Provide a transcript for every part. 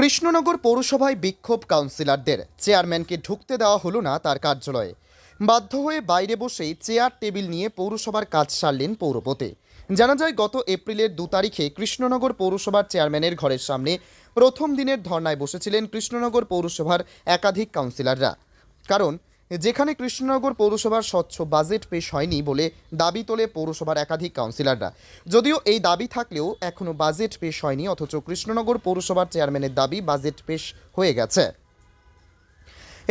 কৃষ্ণনগর পৌরসভায় বিক্ষোভ কাউন্সিলরদের। চেয়ারম্যানকে ঢুকতে দেওয়া হলো না তার কার্যালয়ে। বাধ্য হয়ে বাইরে বসেই চেয়ার টেবিল নিয়ে পৌরসভার কাজ সারলেন পৌরপতি। জানা যায়, গত এপ্রিলের দু তারিখে কৃষ্ণনগর পৌরসভার চেয়ারম্যানের ঘরের সামনে প্রথম দিনের ধর্নায় বসেছিলেন কৃষ্ণনগর পৌরসভার একাধিক কাউন্সিলররা। কারণ যেখানে কৃষ্ণনগর পৌরসভার স্বচ্ছ বাজেট পেশ হয়নি বলে দাবি তোলে পৌরসভার একাধিক কাউন্সিলররা। যদিও এই দাবি থাকলেও এখনও বাজেট পেশ হয়নি, অথচ কৃষ্ণনগর পৌরসভার চেয়ারম্যানের দাবি বাজেট পেশ হয়ে গেছে।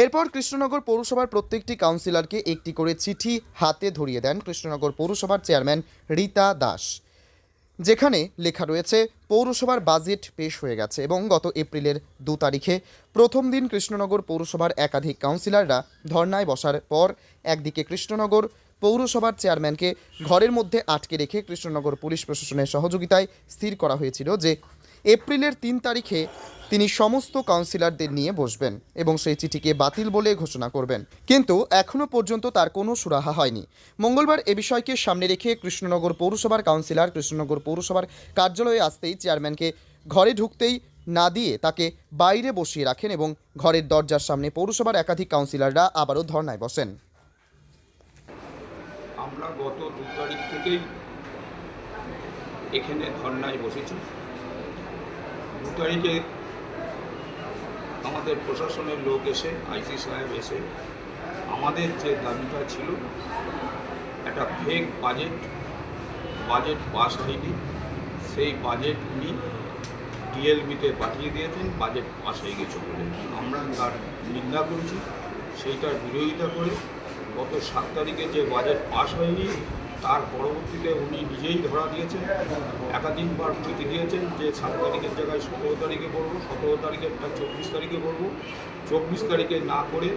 এরপর কৃষ্ণনগর পৌরসভার প্রত্যেকটি কাউন্সিলরকে একটি করে চিঠি হাতে ধরিয়ে দেন কৃষ্ণনগর পৌরসভার চেয়ারম্যান রীতা দাস। যেখানে লেখা রয়েছে, পৌরসভার বাজেট পেশ হয়ে গেছে এবং গত এপ্রিলের দু তারিখে প্রথম দিন কৃষ্ণনগর পৌরসভার একাধিক কাউন্সিলররা ধর্নায় বসার পর একদিকে কৃষ্ণনগর পৌরসভার চেয়ারম্যানকে ঘরের মধ্যে আটকে রেখে কৃষ্ণনগর পুলিশ প্রশাসনের সহযোগিতায় স্থির করা হয়েছিল যে, এপ্রিলের তিন তারিখে তিনি সমস্ত কাউন্সিলরদের নিয়ে বসবেন এবং সেই চিঠিকে বাতিল বলে ঘোষণা করবেন। কিন্তু এখনও পর্যন্ত তার কোনো সুরাহা হয়নি। মঙ্গলবার এ বিষয়কে সামনে রেখে কৃষ্ণনগর পৌরসভার কাউন্সিলর, কৃষ্ণনগর পৌরসভার কার্যালয়ে আসতেই চেয়ারম্যানকে ঘরে ঢুকতেই না দিয়ে তাকে বাইরে বসিয়ে রাখেন এবং ঘরের দরজার সামনে পৌরসভার একাধিক কাউন্সিলররা আবারও ধর্নায় বসেন। আমরা গত দু তারিখ থেকেই এখানে ধর্নায় বসেছি। দু তারিখে আমাদের প্রশাসনের লোক এসে, আইসি সাহেব এসে আমাদের যে দাবিটা ছিল, একটা ফেক বাজেট বাজেট পাস হয়নি। সেই বাজেট উনি ডিএলবিতে পাঠিয়ে দিয়েছেন বাজেট পাস হয়ে গেছে বলে। আমরা তার নিন্দা করেছি, সেইটার বিরোধিতা করে গত সাত তারিখে যে বাজেট পাস হয়নি তার পরবর্তীতে উনি নিজেই ধরা দিয়েছেন। একাধিকবার চিঠি দিয়েছেন যে, সাত তারিখের জায়গায় সতেরো তারিখে করব সতেরো তারিখেরটা চব্বিশ তারিখে করব চব্বিশ তারিখে না করে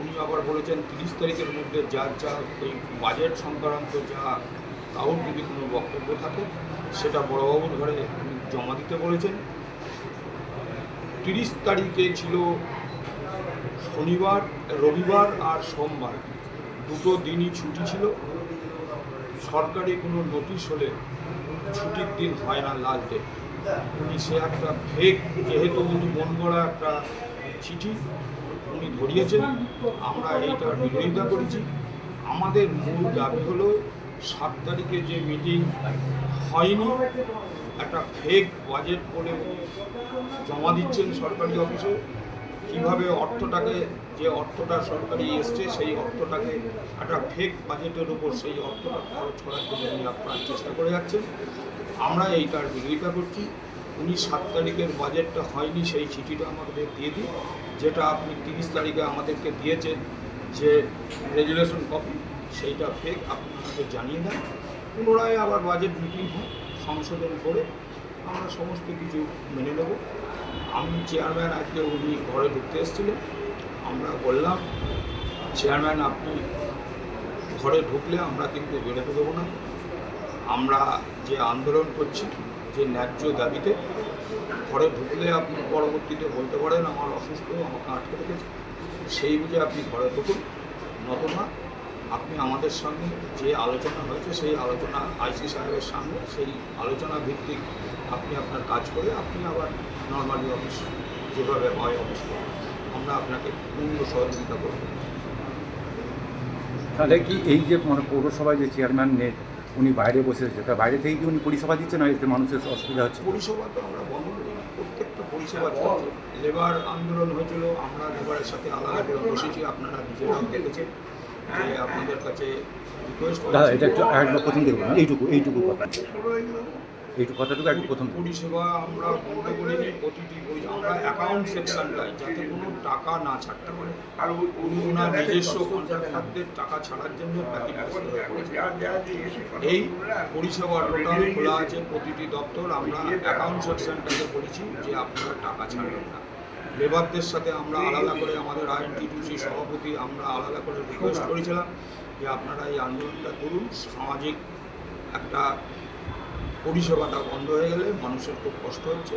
উনি আবার বলেছেন তিরিশ তারিখের মধ্যে যার যা ওই বাজেট সংক্রান্ত যা কারোর যদি কোনো বক্তব্য থাকে, সেটা বড়বাবুর ঘরে জমা দিতে বলেছেন। তিরিশ তারিখে ছিল শনিবার, রবিবার আর সোমবার। দুটো দিনই ছুটি ছিল। সরকারি কোনো নোটিশ হলে ছুটির দিন হয় না লাস্ট ডে উনি সে একটা ফেক যেহেতু উনি মন গড়া একটা চিঠি উনি ধরিয়েছেন, আমরা এইটার বিরোধিতা করেছি। আমাদের মূল দাবি হলো সাত তারিখে যে মিটিং হয়নি, একটা ফেক বাজেট বলে জমা দিচ্ছেন সরকারি অফিসে। কীভাবে অর্থটাকে, যে অর্থটা সরকারি এসছে, সেই অর্থটাকে একটা ফেক বাজেটের উপর সেই অর্থটা খরচ করার জন্য উনি আপনার চেষ্টা করে যাচ্ছেন। আমরা এইটার বিরোধিতা করছি। উনি সাত তারিখের বাজেটটা হয়নি, সেই চিঠিটা আমাদের দিয়ে দিই যেটা আপনি তিরিশ তারিখে আমাদেরকে দিয়েছেন, যে রেজুলেশন কপি সেইটা ফেক আপনি আমাদের জানিয়ে দেন। পুনরায় আবার বাজেট মিটিং হয়, সংশোধন করে আমরা সমস্ত কিছু মেনে নেব। আমি চেয়ারম্যান আজকে উনি ঘরে ঢুকতে এসেছিলেন। আমরা বললাম চেয়ারম্যান আপনি ঘরে ঢুকলে আমরা কিন্তু বেরোতে দেবো না। আমরা যে আন্দোলন করছি, যে ন্যায্য দাবিতে, ঘরে ঢুকলে আপনি পরবর্তীতে বলতে পারেন, আমার অসুস্থ, আমাকে আটকে রেখেছে। সেই বুঝে আপনি ঘরে ঢুকুন। নতুবা আপনি আমাদের সঙ্গে যে আলোচনা হয়েছে, সেই আলোচনা আইসি সাহেবের সামনে, সেই আলোচনা ভিত্তিক আপনি আপনার কাজ করে আপনি আবার নর্মালি অফিস যেভাবে হয় অফিস আমরা আপনাকে পূর্ণ সহযোগিতা করব। তাহলে কি এই যে মানে পৌরসভায় যে চেয়ারম্যান নেই উনি বাইরে বসে আছে তা বাইরে থেকে কি উনি পরিষেবা দিচ্ছেন না এতে মানুষের অসুবিধা হচ্ছে? পরিষেবা তো আমরা বন্ধ। প্রত্যেকটা পরিষেবা লেবার আন্দোলন হয়েছিল আমরা লেবারের সাথে আলাদা করে বসেছি আপনারা নিজেরাও দেখেছেন যে আপনাদের কাছে রিকোয়েস্ট দাদা এটা একটু একবার প্রথম দেখুন এইটুকু এইটুকু কথা। এইটুকু কথাটুকু একটু প্রথম পরিষেবা আমরা বন্ধ করিনি, প্রতিটি পরি- আমরা অ্যাকাউন্ট সেকশনটায় যাতে কোনো টাকা না ছাড়তে পারে। আর ওনার নিজস্ব টাকা ছাড়ার জন্য এই পরিষেবা টোটাল খোলা আছে প্রতিটি দপ্তর। আমরা অ্যাকাউন্ট সেকশনটাকে বলেছি যে আপনারা টাকা ছাড়বেন না। লেবারদের সাথে আমরা আলাদা করে আমাদের আইএনটিটিউসি সভাপতি আমরা আলাদা করে রিকোয়েস্ট করেছিলাম যে আপনারা এই আন্দোলনটা করুন। সামাজিক একটা পরিষেবাটা বন্ধ হয়ে গেলে মানুষের খুব কষ্ট হচ্ছে।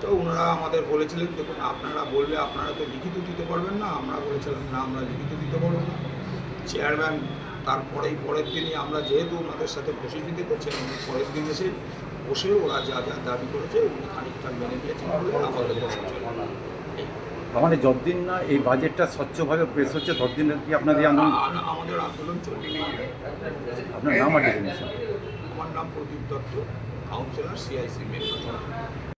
তো ওনারা আমাদের বলেছিলেন দেখুন আপনারা বললে আপনারা তো লিখিত দিতে পারবেন না। আমরা বলেছিলাম না আমরা লিখিত দিতে পারব না। চেয়ারম্যান তারপরেই পরের দিনই আমরা যেহেতু ওনাদের সাথে বসে দিতে উনি পরের দিন এসে বসে ওরা যা যা দাবি করেছে উনি খানিকটা মেনে নিয়েছেন বলে আমাদের বসে চলে। মানে যতদিন না এই বাজেটটা স্বচ্ছভাবে পেশ হচ্ছে ততদিন কি আপনাদের আন্দোলন আর আমাদের আন্দোলন চলবে। আপনার নাম আর আমার নাম প্রদীপ দত্ত কাউন্সিলর সিআইসি মেদিনীপুর